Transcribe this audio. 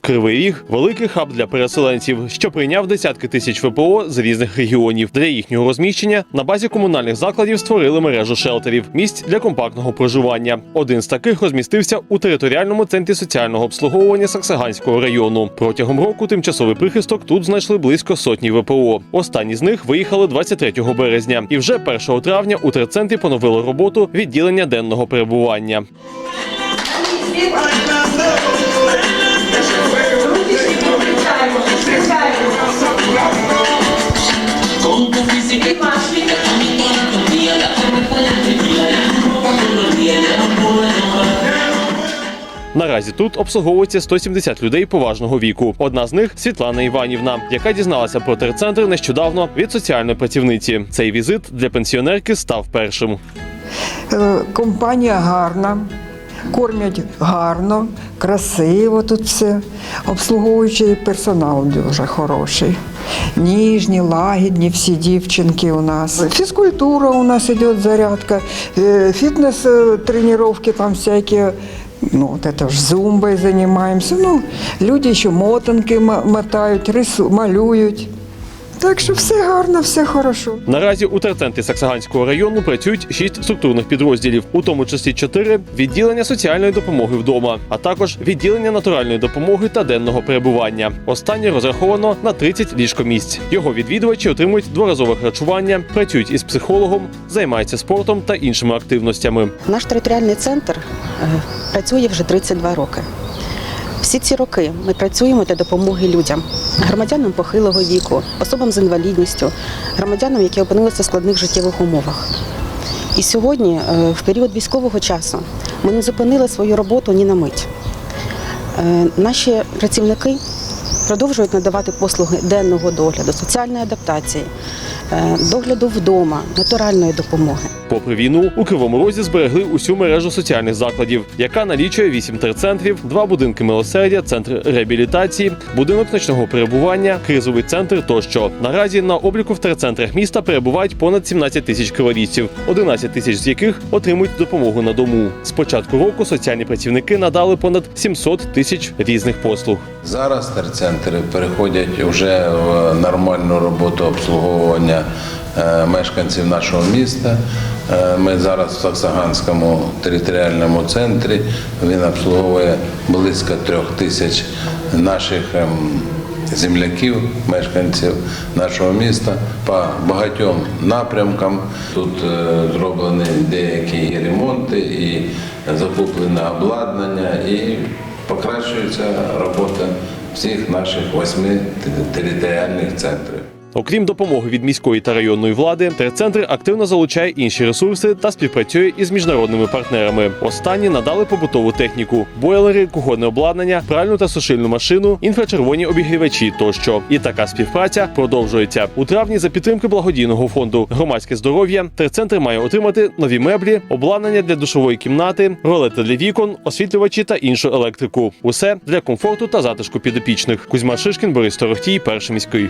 Кривий Ріг великий хаб для переселенців, що прийняв десятки тисяч ВПО з різних регіонів. Для їхнього розміщення на базі комунальних закладів створили мережу шелтерів місць для компактного проживання. Один з таких розмістився у територіальному центрі соціального обслуговування Саксаганського району. Протягом року тимчасовий прихисток тут знайшли близько сотні ВПО. Останні з них виїхали 23 березня, і вже 1 травня у терцентрі поновило роботу відділення денного перебування. Наразі тут обслуговується 170 людей поважного віку. Одна з них Світлана Іванівна, яка дізналася про терцентр нещодавно від соціальної працівниці. Цей візит для пенсіонерки став першим. Е, Компанія гарна, кормять гарно, красиво тут все. Обслуговуючий персонал дуже хороший. Ніжні, лагідні всі дівчинки у нас. Фізкультура у нас йде зарядка, е, фітнес-тренування там всякі. Ну, вот это ж зумбой занимаемся. Ну, люди ще мотанки мотають, рису, малюють. Так що все гарно, все хорошо. Наразі у терцентрі Саксаганського району працюють шість структурних підрозділів, у тому числі чотири відділення соціальної допомоги вдома, а також відділення натуральної допомоги та денного перебування. Останнє розраховано на 30 ліжкомісць. Його відвідувачі отримують дворазове харчування, працюють із психологом, займаються спортом та іншими активностями. Наш територіальний центр е, працює вже 32 роки. Всі ці роки ми працюємо для допомоги людям, громадянам похилого віку, особам з інвалідністю, громадянам, які опинилися в складних життєвих умовах. І сьогодні, е, в період військового часу, ми не зупинили свою роботу ні на мить. Е, Наші працівники продовжують надавати послуги денного догляду, соціальної адаптації, е, догляду вдома, натуральної допомоги. Попри війну, у Кривому Розі зберегли усю мережу соціальних закладів, яка налічує вісім терцентрів, два будинки милосердя, центр реабілітації, будинок ночного перебування, кризовий центр тощо. Наразі на обліку в терцентрах міста перебувають понад 17 тисяч криворізців, 11 тисяч з яких отримують допомогу на дому. З початку року соціальні працівники надали понад 700 тисяч різних послуг. Зараз терцентри переходять вже в нормальну роботу обслуговування е, мешканців нашого міста. Е, Ми зараз в Саксаганському територіальному центрі. Він обслуговує близько трьох тисяч наших ем, земляків, мешканців нашого міста по багатьом напрямкам. Тут е, зроблені деякі ремонти, і закуплене обладнання, і покращується робота всіх наших восьми територіальних центрів. Окрім допомоги від міської та районної влади, терцентр активно залучає інші ресурси та співпрацює із міжнародними партнерами. Останні надали побутову техніку, бойлери, кухонне обладнання, пральну та сушильну машину, інфрачервоні обігрівачі тощо. І така співпраця продовжується у травні. За підтримки благодійного фонду громадське здоров'я терцентр має отримати нові меблі, обладнання для душової кімнати, ролети для вікон, освітлювачі та іншу електрику. Усе для комфорту та затишку підопічних. Кузьма Шишкін, Борис Торохтій, перший міський.